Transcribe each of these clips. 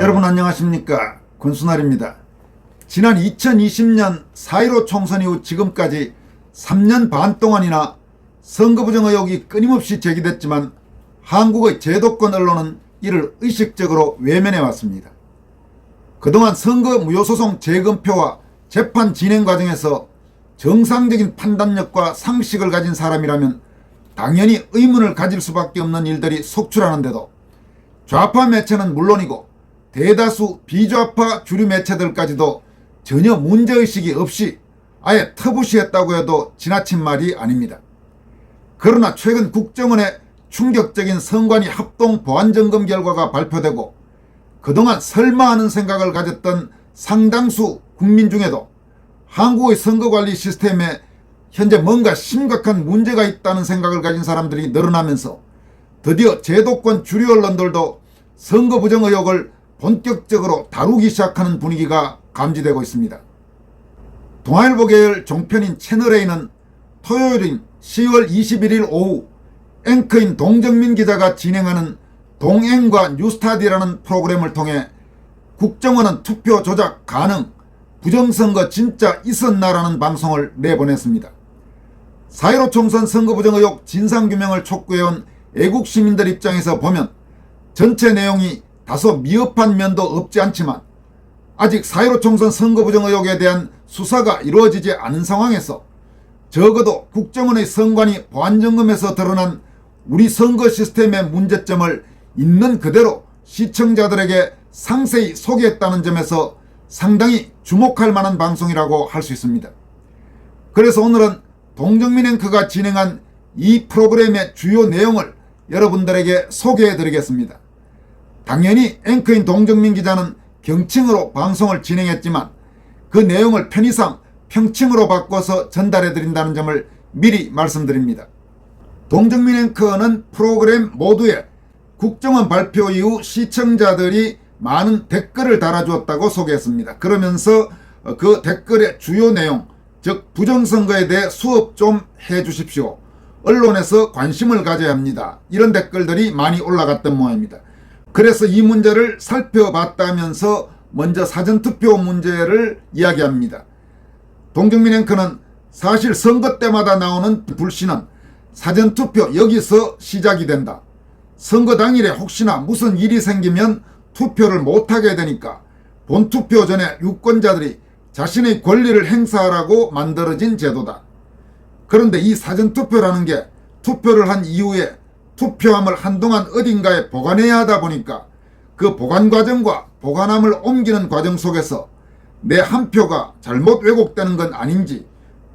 여러분 안녕하십니까 권순알입니다. 지난 2020년 4.15 총선 이후 지금까지 3년 반 동안이나 선거 부정 의혹이 끊임없이 제기됐지만 한국의 제도권 언론은 이를 의식적으로 외면해 왔습니다. 그동안 선거 무효소송 재검표와 재판 진행 과정에서 정상적인 판단력과 상식을 가진 사람이라면 당연히 의문을 가질 수밖에 없는 일들이 속출하는데도 좌파 매체는 물론이고 대다수 비좌파 주류 매체들까지도 전혀 문제의식이 없이 아예 터부시했다고 해도 지나친 말이 아닙니다. 그러나 최근 국정원의 충격적인 선관위 합동 보안점검 결과가 발표되고 그동안 설마 하는 생각을 가졌던 상당수 국민 중에도 한국의 선거관리 시스템에 현재 뭔가 심각한 문제가 있다는 생각을 가진 사람들이 늘어나면서 드디어 제도권 주류 언론들도 선거 부정 의혹을 본격적으로 다루기 시작하는 분위기가 감지되고 있습니다. 동아일보 계열 종편인 채널A는 토요일인 10월 21일 오후 앵커인 동정민 기자가 진행하는 동행과 뉴스타디라는 프로그램을 통해 국정원은 투표 조작 가능, 부정선거 진짜 있었나라는 방송을 내보냈습니다. 4.15 총선 선거 부정 의혹 진상규명을 촉구해온 애국 시민들 입장에서 보면 전체 내용이 다소 미흡한 면도 없지 않지만 아직 4.15 총선 선거 부정 의혹에 대한 수사가 이루어지지 않은 상황에서 적어도 국정원의 선관위 보안점검에서 드러난 우리 선거 시스템의 문제점을 있는 그대로 시청자들에게 상세히 소개했다는 점에서 상당히 주목할 만한 방송이라고 할 수 있습니다. 그래서 오늘은 동정민 앵커가 진행한 이 프로그램의 주요 내용을 여러분들에게 소개해 드리겠습니다. 당연히 앵커인 동정민 기자는 경칭으로 방송을 진행했지만 그 내용을 편의상 평칭으로 바꿔서 전달해 드린다는 점을 미리 말씀드립니다. 동정민 앵커는 프로그램 모두에 국정원 발표 이후 시청자들이 많은 댓글을 달아주었다고 소개했습니다. 그러면서 그 댓글의 주요 내용, 즉 부정선거에 대해 수업 좀 해주십시오. 언론에서 관심을 가져야 합니다. 이런 댓글들이 많이 올라갔던 모양입니다. 그래서 이 문제를 살펴봤다면서 먼저 사전투표 문제를 이야기합니다. 동정민 앵커는 사실 선거 때마다 나오는 불신은 사전투표 여기서 시작이 된다. 선거 당일에 혹시나 무슨 일이 생기면 투표를 못하게 되니까 본투표 전에 유권자들이 자신의 권리를 행사하라고 만들어진 제도다. 그런데 이 사전투표라는 게 투표를 한 이후에 투표함을 한동안 어딘가에 보관해야 하다 보니까 그 보관 과정과 보관함을 옮기는 과정 속에서 내 한 표가 잘못 왜곡되는 건 아닌지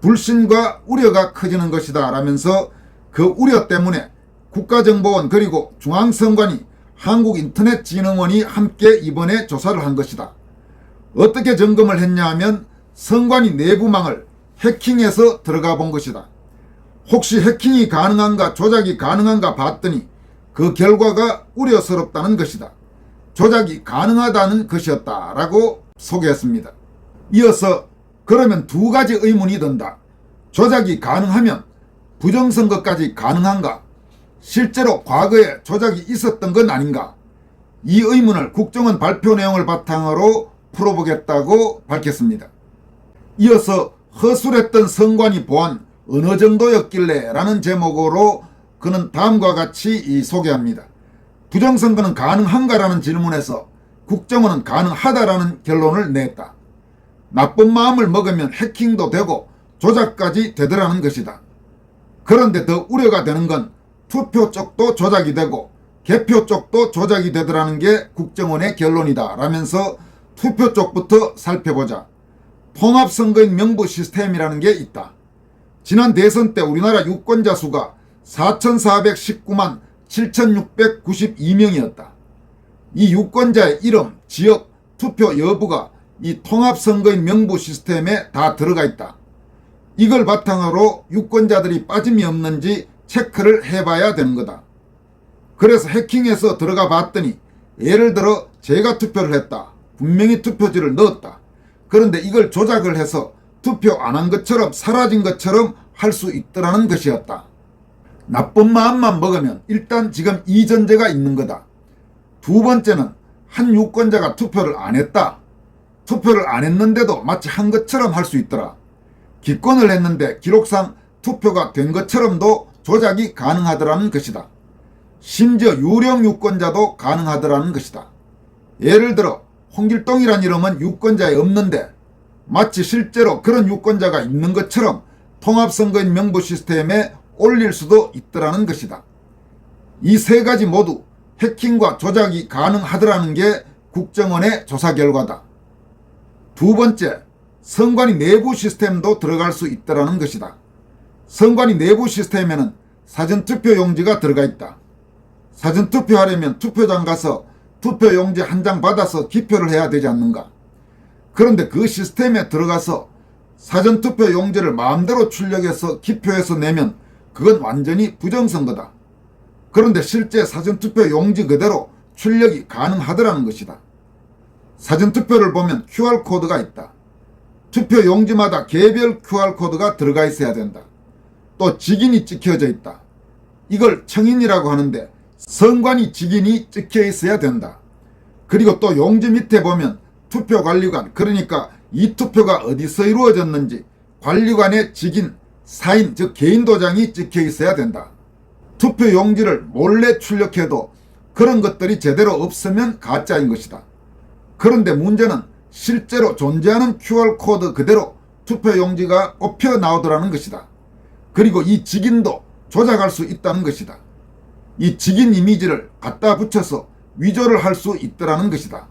불신과 우려가 커지는 것이다 라면서 그 우려 때문에 국가정보원 그리고 중앙선관위 한국인터넷진흥원이 함께 이번에 조사를 한 것이다. 어떻게 점검을 했냐 하면 선관위 내부망을 해킹해서 들어가 본 것이다. 혹시 해킹이 가능한가 조작이 가능한가 봤더니 그 결과가 우려스럽다는 것이다. 조작이 가능하다는 것이었다라고 소개했습니다. 이어서 그러면 두 가지 의문이 든다. 조작이 가능하면 부정선거까지 가능한가? 실제로 과거에 조작이 있었던 건 아닌가? 이 의문을 국정원 발표 내용을 바탕으로 풀어보겠다고 밝혔습니다. 이어서 허술했던 선관위 보안 어느 정도였길래 라는 제목으로 그는 다음과 같이 소개합니다. 부정선거는 가능한가라는 질문에서 국정원은 가능하다라는 결론을 냈다. 나쁜 마음을 먹으면 해킹도 되고 조작까지 되더라는 것이다. 그런데 더 우려가 되는 건 투표 쪽도 조작이 되고 개표 쪽도 조작이 되더라는 게 국정원의 결론이다 라면서 투표 쪽부터 살펴보자. 통합선거인 명부 시스템이라는 게 있다. 지난 대선 때 우리나라 유권자 수가 4,419만 7,692명이었다. 이 유권자의 이름, 지역, 투표 여부가 이 통합선거인 명부 시스템에 다 들어가 있다. 이걸 바탕으로 유권자들이 빠짐이 없는지 체크를 해봐야 되는 거다. 그래서 해킹해서 들어가 봤더니 예를 들어 제가 투표를 했다. 분명히 투표지를 넣었다. 그런데 이걸 조작을 해서 투표 안 한 것처럼 사라진 것처럼 할 수 있더라는 것이었다. 나쁜 마음만 먹으면 일단 지금 이 전제가 있는 거다. 두 번째는 한 유권자가 투표를 안 했다. 투표를 안 했는데도 마치 한 것처럼 할 수 있더라. 기권을 했는데 기록상 투표가 된 것처럼도 조작이 가능하더라는 것이다. 심지어 유령 유권자도 가능하더라는 것이다. 예를 들어 홍길동이란 이름은 유권자에 없는데 마치 실제로 그런 유권자가 있는 것처럼 통합선거인 명부 시스템에 올릴 수도 있더라는 것이다. 이 세 가지 모두 해킹과 조작이 가능하더라는 게 국정원의 조사 결과다. 두 번째, 선관위 내부 시스템도 들어갈 수 있다는 것이다. 선관위 내부 시스템에는 사전투표 용지가 들어가 있다. 사전투표하려면 투표장 가서 투표 용지 한 장 받아서 기표를 해야 되지 않는가. 그런데 그 시스템에 들어가서 사전투표 용지를 마음대로 출력해서 기표해서 내면 그건 완전히 부정선거다. 그런데 실제 사전투표 용지 그대로 출력이 가능하더라는 것이다. 사전투표를 보면 QR코드가 있다. 투표 용지마다 개별 QR코드가 들어가 있어야 된다. 또 직인이 찍혀져 있다. 이걸 청인이라고 하는데 선관위 직인이 찍혀 있어야 된다. 그리고 또 용지 밑에 보면 투표관리관 그러니까 이 투표가 어디서 이루어졌는지 관리관의 직인, 사인 즉 개인 도장이 찍혀 있어야 된다. 투표 용지를 몰래 출력해도 그런 것들이 제대로 없으면 가짜인 것이다. 그런데 문제는 실제로 존재하는 QR코드 그대로 투표 용지가 꼽혀 나오더라는 것이다. 그리고 이 직인도 조작할 수 있다는 것이다. 이 직인 이미지를 갖다 붙여서 위조를 할 수 있더라는 것이다.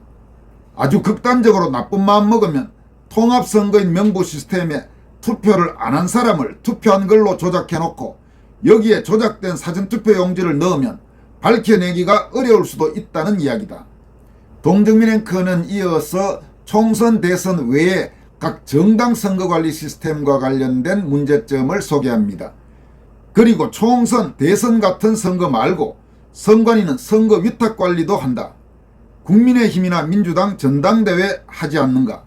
아주 극단적으로 나쁜 마음 먹으면 통합선거인 명부 시스템에 투표를 안 한 사람을 투표한 걸로 조작해놓고 여기에 조작된 사전투표 용지를 넣으면 밝혀내기가 어려울 수도 있다는 이야기다. 동정민 앵커는 이어서 총선 대선 외에 각 정당 선거관리 시스템과 관련된 문제점을 소개합니다. 그리고 총선, 대선 같은 선거 말고 선관위는 선거 위탁 관리도 한다. 국민의힘이나 민주당 전당대회 하지 않는가?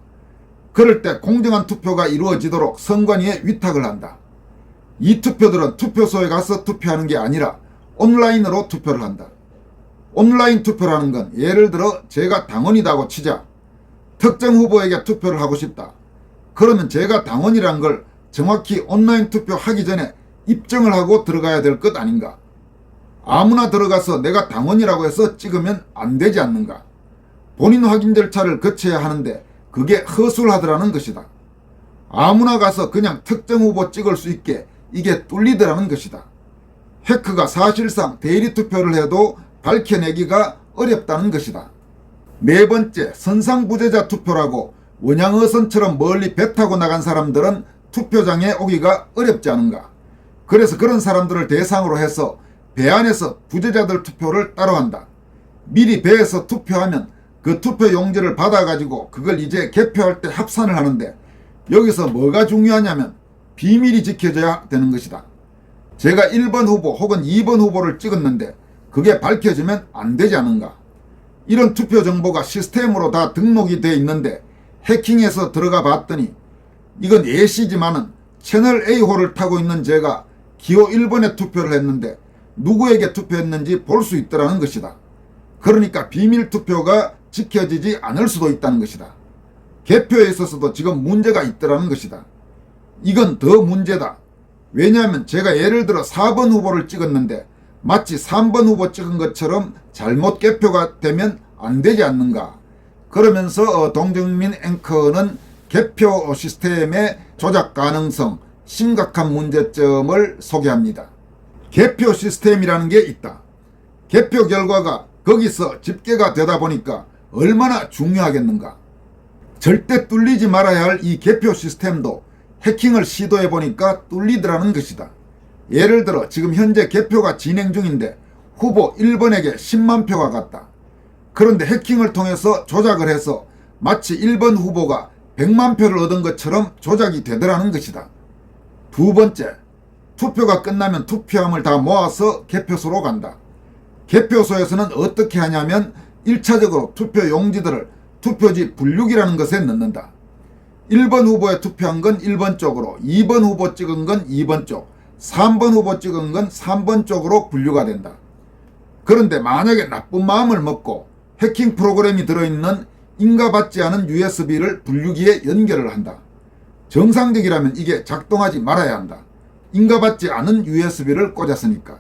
그럴 때 공정한 투표가 이루어지도록 선관위에 위탁을 한다. 이 투표들은 투표소에 가서 투표하는 게 아니라 온라인으로 투표를 한다. 온라인 투표라는 건 예를 들어 제가 당원이다고 치자. 특정 후보에게 투표를 하고 싶다. 그러면 제가 당원이란 걸 정확히 온라인 투표하기 전에 입증을 하고 들어가야 될 것 아닌가? 아무나 들어가서 내가 당원이라고 해서 찍으면 안 되지 않는가? 본인 확인 절차를 거쳐야 하는데 그게 허술하더라는 것이다. 아무나 가서 그냥 특정 후보 찍을 수 있게 이게 뚫리더라는 것이다. 해커가 사실상 대리 투표를 해도 밝혀내기가 어렵다는 것이다. 네 번째, 선상부재자 투표라고 원양어선처럼 멀리 배 타고 나간 사람들은 투표장에 오기가 어렵지 않은가. 그래서 그런 사람들을 대상으로 해서 배 안에서 부재자들 투표를 따로 한다. 미리 배에서 투표하면 그 투표 용지를 받아가지고 그걸 이제 개표할 때 합산을 하는데 여기서 뭐가 중요하냐면 비밀이 지켜져야 되는 것이다. 제가 1번 후보 혹은 2번 후보를 찍었는데 그게 밝혀지면 안 되지 않은가. 이런 투표 정보가 시스템으로 다 등록이 돼 있는데 해킹해서 들어가 봤더니 이건 예시지만은 채널 A호를 타고 있는 제가 기호 1번에 투표를 했는데 누구에게 투표했는지 볼 수 있더라는 것이다. 그러니까 비밀 투표가 지켜지지 않을 수도 있다는 것이다. 개표에 있어서도 지금 문제가 있더라는 것이다. 이건 더 문제다. 왜냐하면 제가 예를 들어 4번 후보를 찍었는데 마치 3번 후보 찍은 것처럼 잘못 개표가 되면 안 되지 않는가. 그러면서 어, 동정민 앵커는 개표 시스템의 조작 가능성, 심각한 문제점을 소개합니다. 개표 시스템이라는 게 있다. 개표 결과가 거기서 집계가 되다 보니까 얼마나 중요하겠는가. 절대 뚫리지 말아야 할 이 개표 시스템도 해킹을 시도해 보니까 뚫리더라는 것이다. 예를 들어 지금 현재 개표가 진행 중인데 후보 1번에게 10만 표가 갔다. 그런데 해킹을 통해서 조작을 해서 마치 1번 후보가 100만 표를 얻은 것처럼 조작이 되더라는 것이다. 두 번째, 투표가 끝나면 투표함을 다 모아서 개표소로 간다. 개표소에서는 어떻게 하냐면 1차적으로 투표 용지들을 투표지 분류기라는 것에 넣는다. 1번 후보에 투표한 건 1번 쪽으로, 2번 후보 찍은 건 2번 쪽, 3번 후보 찍은 건 3번 쪽으로 분류가 된다. 그런데 만약에 나쁜 마음을 먹고 해킹 프로그램이 들어있는 인가받지 않은 USB를 분류기에 연결을 한다. 정상적이라면 이게 작동하지 말아야 한다. 인가받지 않은 USB를 꽂았으니까.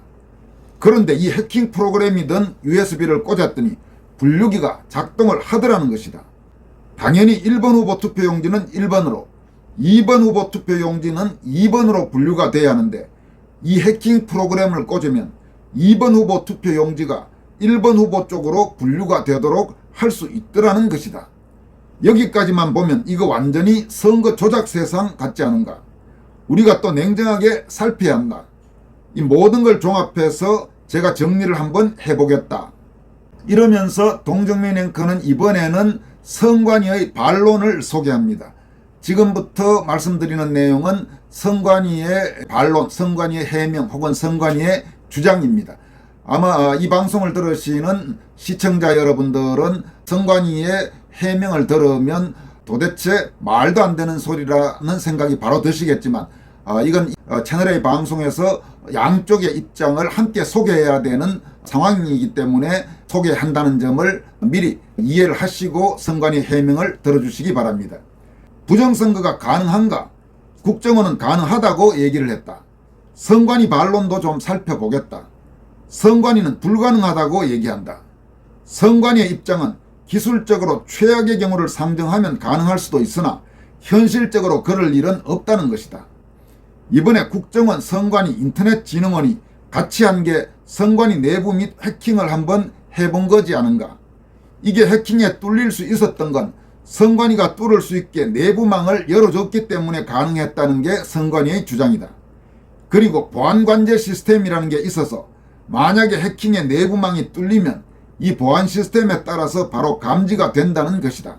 그런데 이 해킹 프로그램이든 USB를 꽂았더니 분류기가 작동을 하더라는 것이다. 당연히 1번 후보 투표 용지는 1번으로 2번 후보 투표 용지는 2번으로 분류가 돼야 하는데 이 해킹 프로그램을 꽂으면 2번 후보 투표 용지가 1번 후보 쪽으로 분류가 되도록 할 수 있더라는 것이다. 여기까지만 보면 이거 완전히 선거 조작 세상 같지 않은가? 우리가 또 냉정하게 살펴야 한다. 이 모든 걸 종합해서 제가 정리를 한번 해보겠다. 이러면서 동정민 앵커는 이번에는 성관이의 반론을 소개합니다. 지금부터 말씀드리는 내용은 성관이의 반론, 성관이의 해명 혹은 성관이의 주장입니다. 아마 이 방송을 들으시는 시청자 여러분들은 성관이의 해명을 들으면 도대체 말도 안 되는 소리라는 생각이 바로 드시겠지만 아, 이건 어, 채널의 방송에서 양쪽의 입장을 함께 소개해야 되는 상황이기 때문에 소개한다는 점을 미리 이해를 하시고 선관위 해명을 들어주시기 바랍니다. 부정선거가 가능한가? 국정원은 가능하다고 얘기를 했다. 선관위 반론도 좀 살펴보겠다. 선관위는 불가능하다고 얘기한다. 선관위의 입장은 기술적으로 최악의 경우를 상정하면 가능할 수도 있으나 현실적으로 그럴 일은 없다는 것이다. 이번에 국정원, 선관위, 인터넷진흥원이 같이 한게 선관위 내부 및 해킹을 한번 해본 거지 않은가. 이게 해킹에 뚫릴 수 있었던 건 선관위가 뚫을 수 있게 내부망을 열어줬기 때문에 가능했다는 게 선관위의 주장이다. 그리고 보안관제 시스템이라는 게 있어서 만약에 해킹의 내부망이 뚫리면 이 보안 시스템에 따라서 바로 감지가 된다는 것이다.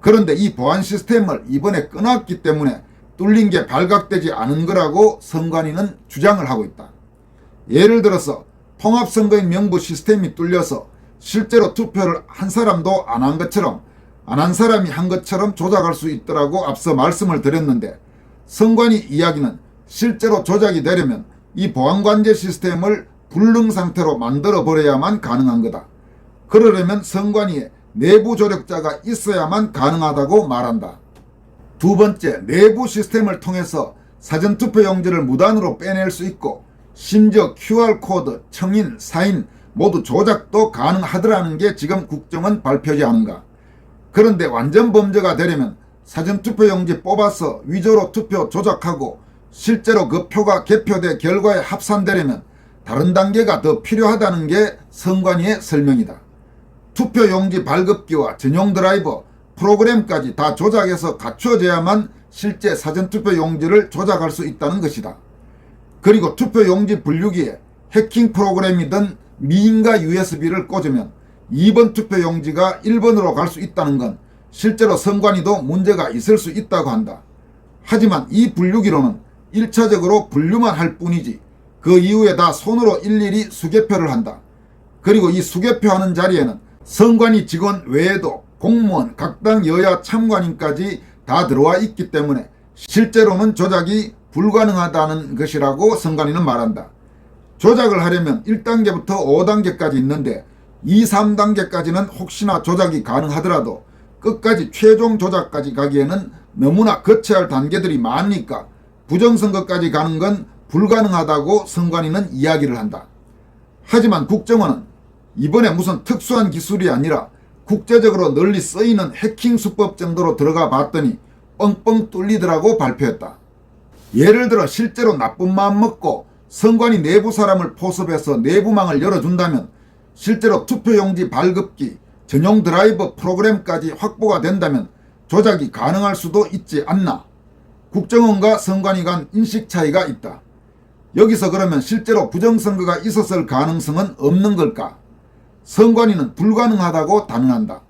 그런데 이 보안 시스템을 이번에 끊었기 때문에 뚫린 게 발각되지 않은 거라고 선관위는 주장을 하고 있다. 예를 들어서 통합선거인 명부 시스템이 뚫려서 실제로 투표를 한 사람도 안 한 것처럼 안 한 사람이 한 것처럼 조작할 수 있더라고 앞서 말씀을 드렸는데 선관위 이야기는 실제로 조작이 되려면 이 보안관제 시스템을 불능 상태로 만들어 버려야만 가능한 거다. 그러려면 선관위에 내부 조력자가 있어야만 가능하다고 말한다. 두 번째, 내부 시스템을 통해서 사전투표 용지를 무단으로 빼낼 수 있고 심지어 QR코드, 청인, 사인 모두 조작도 가능하더라는 게 지금 국정원 발표지 않은가. 그런데 완전 범죄가 되려면 사전투표 용지 뽑아서 위조로 투표 조작하고 실제로 그 표가 개표돼 결과에 합산되려면 다른 단계가 더 필요하다는 게 선관위의 설명이다. 투표 용지 발급기와 전용 드라이버, 프로그램까지 다 조작해서 갖추어져야만 실제 사전투표 용지를 조작할 수 있다는 것이다. 그리고 투표 용지 분류기에 해킹 프로그램이든 미인가 USB를 꽂으면 2번 투표 용지가 1번으로 갈 수 있다는 건 실제로 선관위도 문제가 있을 수 있다고 한다. 하지만 이 분류기로는 1차적으로 분류만 할 뿐이지 그 이후에 다 손으로 일일이 수개표를 한다. 그리고 이 수개표 하는 자리에는 선관위 직원 외에도 공무원, 각당 여야 참관인까지 다 들어와 있기 때문에 실제로는 조작이 불가능하다는 것이라고 선관위는 말한다. 조작을 하려면 1단계부터 5단계까지 있는데 2, 3단계까지는 혹시나 조작이 가능하더라도 끝까지 최종 조작까지 가기에는 너무나 거쳐야 할 단계들이 많으니까 부정선거까지 가는 건 불가능하다고 선관위는 이야기를 한다. 하지만 국정원은 이번에 무슨 특수한 기술이 아니라 국제적으로 널리 쓰이는 해킹 수법 정도로 들어가 봤더니 뻥뻥 뚫리더라고 발표했다. 예를 들어 실제로 나쁜 마음 먹고 선관위 내부 사람을 포섭해서 내부망을 열어준다면 실제로 투표용지 발급기, 전용 드라이버 프로그램까지 확보가 된다면 조작이 가능할 수도 있지 않나. 국정원과 선관위 간 인식 차이가 있다. 여기서 그러면 실제로 부정선거가 있었을 가능성은 없는 걸까? 선관위는 불가능하다고 단언한다.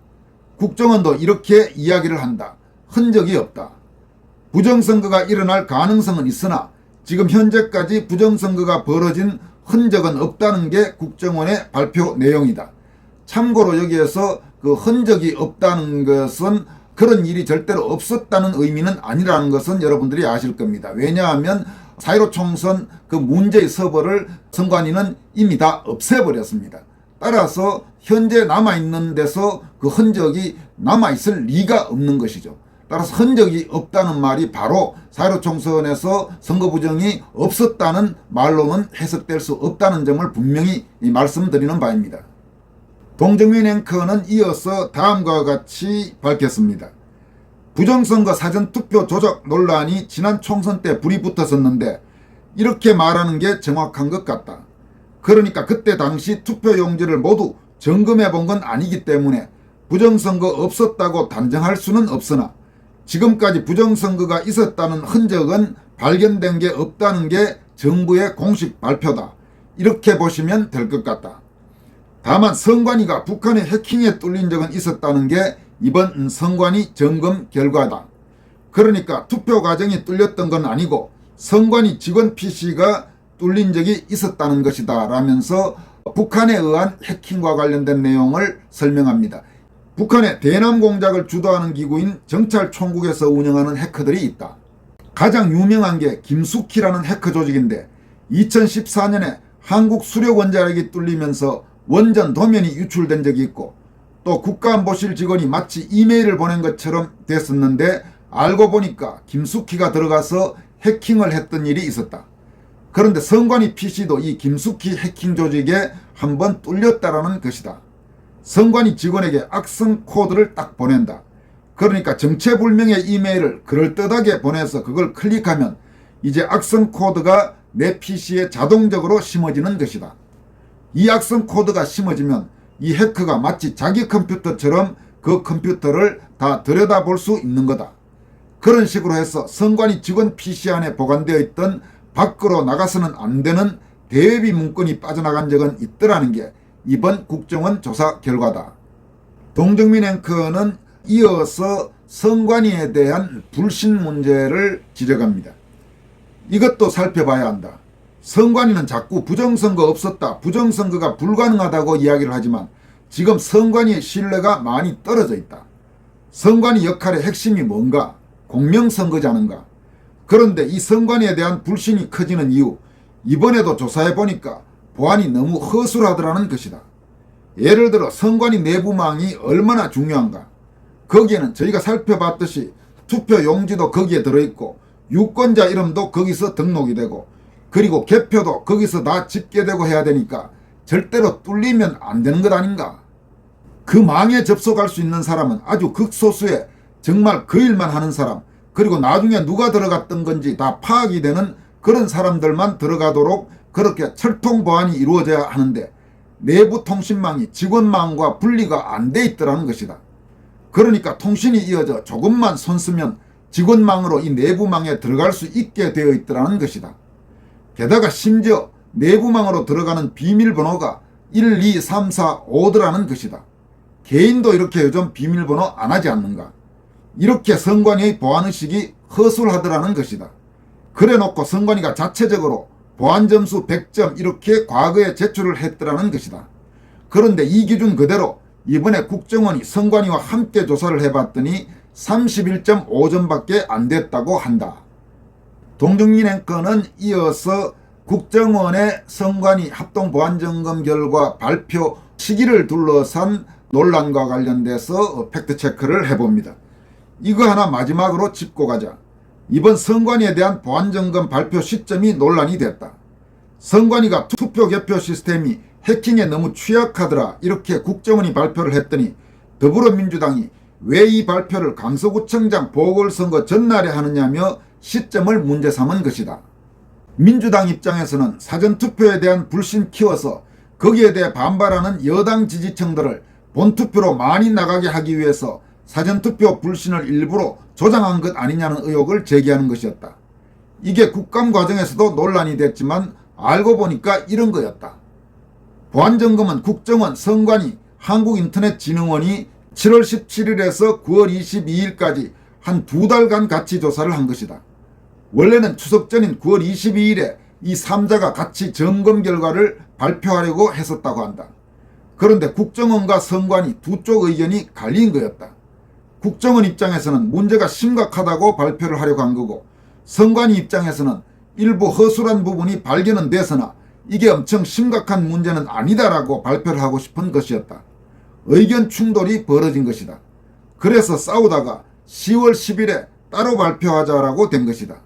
국정원도 이렇게 이야기를 한다. 흔적이 없다. 부정선거가 일어날 가능성은 있으나 지금 현재까지 부정선거가 벌어진 흔적은 없다는 게 국정원의 발표 내용이다. 참고로 여기에서 그 흔적이 없다는 것은 그런 일이 절대로 없었다는 의미는 아니라는 것은 여러분들이 아실 겁니다. 왜냐하면 4.15 총선 그 문제의 서버를 선관위는 이미 다 없애버렸습니다. 따라서 현재 남아있는 데서 그 흔적이 남아있을 리가 없는 것이죠. 따라서 흔적이 없다는 말이 바로 4.15 총선에서 선거 부정이 없었다는 말로는 해석될 수 없다는 점을 분명히 이 말씀드리는 바입니다. 동정민 앵커는 이어서 다음과 같이 밝혔습니다. 부정선거 사전투표 조작 논란이 지난 총선 때 불이 붙었었는데 이렇게 말하는 게 정확한 것 같다. 그러니까 그때 당시 투표용지를 모두 점검해 본 건 아니기 때문에 부정선거 없었다고 단정할 수는 없으나 지금까지 부정선거가 있었다는 흔적은 발견된 게 없다는 게 정부의 공식 발표다. 이렇게 보시면 될 것 같다. 다만 선관위가 북한의 해킹에 뚫린 적은 있었다는 게 이번 선관위 점검 결과다. 그러니까 투표 과정이 뚫렸던 건 아니고 선관위 직원 PC가 뚫린 적이 있었다는 것이다 라면서 북한에 의한 해킹과 관련된 내용을 설명합니다. 북한의 대남 공작을 주도하는 기구인 정찰총국에서 운영하는 해커들이 있다. 가장 유명한 게 김숙희라는 해커 조직인데 2014년에 한국 수력 원자력이 뚫리면서 원전 도면이 유출된 적이 있고 또 국가안보실 직원이 마치 이메일을 보낸 것처럼 됐었는데 알고 보니까 김숙희가 들어가서 해킹을 했던 일이 있었다. 그런데 선관위 PC도 이 김숙희 해킹 조직에 한번 뚫렸다라는 것이다. 선관위 직원에게 악성 코드를 딱 보낸다. 그러니까 정체불명의 이메일을 그럴듯하게 보내서 그걸 클릭하면 이제 악성 코드가 내 PC에 자동적으로 심어지는 것이다. 이 악성 코드가 심어지면 이 해커가 마치 자기 컴퓨터처럼 그 컴퓨터를 다 들여다볼 수 있는 거다. 그런 식으로 해서 선관위 직원 PC 안에 보관되어 있던 밖으로 나가서는 안 되는 대외비 문건이 빠져나간 적은 있더라는 게 이번 국정원 조사 결과다. 동정민 앵커는 이어서 선관위에 대한 불신 문제를 지적합니다. 이것도 살펴봐야 한다. 선관위는 자꾸 부정선거 없었다, 부정선거가 불가능하다고 이야기를 하지만 지금 선관위의 신뢰가 많이 떨어져 있다. 선관위 역할의 핵심이 뭔가? 공명선거자는가? 그런데 이 선관위에 대한 불신이 커지는 이유, 이번에도 조사해 보니까 보안이 너무 허술하더라는 것이다. 예를 들어 선관위 내부망이 얼마나 중요한가? 거기에는 저희가 살펴봤듯이 투표 용지도 거기에 들어있고 유권자 이름도 거기서 등록이 되고 그리고 개표도 거기서 다 집계되고 해야 되니까 절대로 뚫리면 안 되는 것 아닌가? 그 망에 접속할 수 있는 사람은 아주 극소수의 정말 그 일만 하는 사람 그리고 나중에 누가 들어갔던 건지 다 파악이 되는 그런 사람들만 들어가도록 그렇게 철통 보안이 이루어져야 하는데 내부 통신망이 직원망과 분리가 안 돼 있더라는 것이다. 그러니까 통신이 이어져 조금만 손 쓰면 직원망으로 이 내부망에 들어갈 수 있게 되어 있더라는 것이다. 게다가 심지어 내부망으로 들어가는 비밀번호가 1, 2, 3, 4, 5더라는 것이다. 개인도 이렇게 요즘 비밀번호 안 하지 않는가? 이렇게 선관위의 보안의식이 허술하더라는 것이다. 그래 놓고 선관위가 자체적으로 보안점수 100점 이렇게 과거에 제출을 했더라는 것이다. 그런데 이 기준 그대로 이번에 국정원이 선관위와 함께 조사를 해봤더니 31.5점밖에 안 됐다고 한다. 동정민 앵커는 이어서 국정원의 선관위 합동보안점검 결과 발표 시기를 둘러싼 논란과 관련돼서 팩트체크를 해봅니다. 이거 하나 마지막으로 짚고 가자. 이번 선관위에 대한 보안점검 발표 시점이 논란이 됐다. 선관위가 투표 개표 시스템이 해킹에 너무 취약하더라 이렇게 국정원이 발표를 했더니 더불어민주당이 왜 이 발표를 강서구청장 보궐선거 전날에 하느냐며 시점을 문제 삼은 것이다. 민주당 입장에서는 사전투표에 대한 불신 키워서 거기에 대해 반발하는 여당 지지층들을 본투표로 많이 나가게 하기 위해서 사전투표 불신을 일부러 조장한 것 아니냐는 의혹을 제기하는 것이었다. 이게 국감 과정에서도 논란이 됐지만 알고 보니까 이런 거였다. 보안점검은 국정원, 선관위, 한국인터넷진흥원이 7월 17일에서 9월 22일까지 한 두 달간 같이 조사를 한 것이다. 원래는 추석 전인 9월 22일에 이 3자가 같이 점검 결과를 발표하려고 했었다고 한다. 그런데 국정원과 선관위 두 쪽 의견이 갈린 거였다. 국정원 입장에서는 문제가 심각하다고 발표를 하려고 한 거고 선관위 입장에서는 일부 허술한 부분이 발견은 돼서나 이게 엄청 심각한 문제는 아니다라고 발표를 하고 싶은 것이었다. 의견 충돌이 벌어진 것이다. 그래서 싸우다가 10월 10일에 따로 발표하자라고 된 것이다.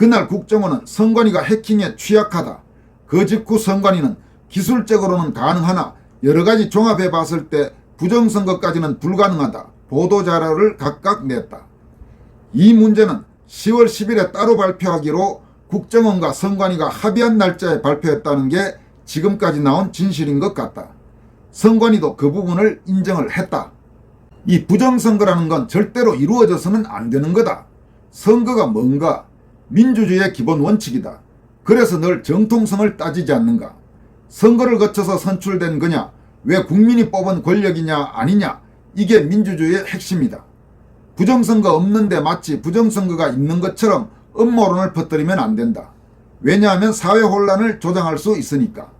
그날 국정원은 선관위가 해킹에 취약하다. 그 직후 선관위는 기술적으로는 가능하나 여러 가지 종합해 봤을 때 부정선거까지는 불가능하다. 보도자료를 각각 냈다. 이 문제는 10월 10일에 따로 발표하기로 국정원과 선관위가 합의한 날짜에 발표했다는 게 지금까지 나온 진실인 것 같다. 선관위도 그 부분을 인정을 했다. 이 부정선거라는 건 절대로 이루어져서는 안 되는 거다. 선거가 뭔가? 민주주의의 기본 원칙이다. 그래서 늘 정통성을 따지지 않는가? 선거를 거쳐서 선출된 거냐? 왜 국민이 뽑은 권력이냐 아니냐? 이게 민주주의의 핵심이다. 부정선거 없는데 마치 부정선거가 있는 것처럼 음모론을 퍼뜨리면 안 된다. 왜냐하면 사회 혼란을 조장할 수 있으니까.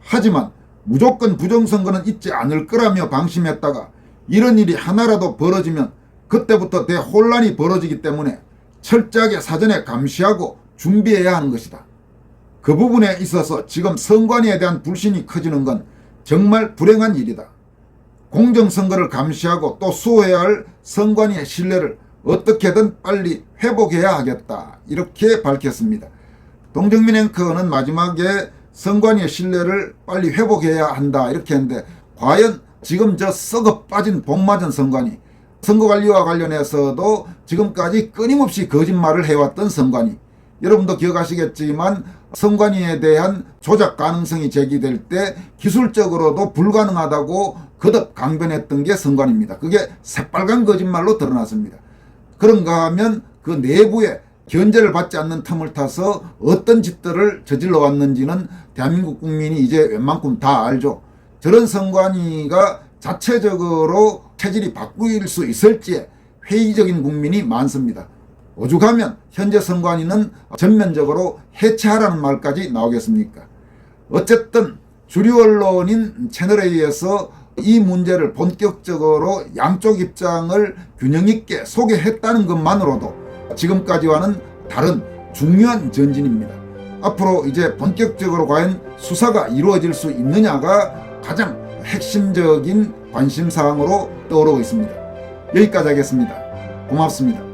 하지만 무조건 부정선거는 있지 않을 거라며 방심했다가 이런 일이 하나라도 벌어지면 그때부터 대혼란이 벌어지기 때문에 철저하게 사전에 감시하고 준비해야 하는 것이다. 그 부분에 있어서 지금 선관위에 대한 불신이 커지는 건 정말 불행한 일이다. 공정선거를 감시하고 또 수호해야 할 선관위의 신뢰를 어떻게든 빨리 회복해야 하겠다. 이렇게 밝혔습니다. 동정민 앵커는 마지막에 선관위의 신뢰를 빨리 회복해야 한다. 이렇게 했는데 과연 지금 저 썩어 빠진 복맞은 선관위 선거관리와 관련해서도 지금까지 끊임없이 거짓말을 해왔던 선관위 여러분도 기억하시겠지만 선관위에 대한 조작 가능성이 제기될 때 기술적으로도 불가능하다고 거듭 강변했던 게 선관위입니다. 그게 새빨간 거짓말로 드러났습니다. 그런가 하면 그 내부에 견제를 받지 않는 틈을 타서 어떤 짓들을 저질러 왔는지는 대한민국 국민이 이제 웬만큼 다 알죠. 저런 선관위가 자체적으로 체질이 바뀔 수 있을지 회의적인 국민이 많습니다. 오죽하면 현재 선관위는 전면적으로 해체하라는 말까지 나오겠습니까? 어쨌든 주류 언론인 채널A에서 이 문제를 본격적으로 양쪽 입장을 균형 있게 소개했다는 것만으로도 지금까지와는 다른 중요한 전진입니다. 앞으로 이제 본격적으로 과연 수사가 이루어질 수 있느냐가 가장 핵심적인 관심사항으로 떠오르고 있습니다. 여기까지 하겠습니다. 고맙습니다.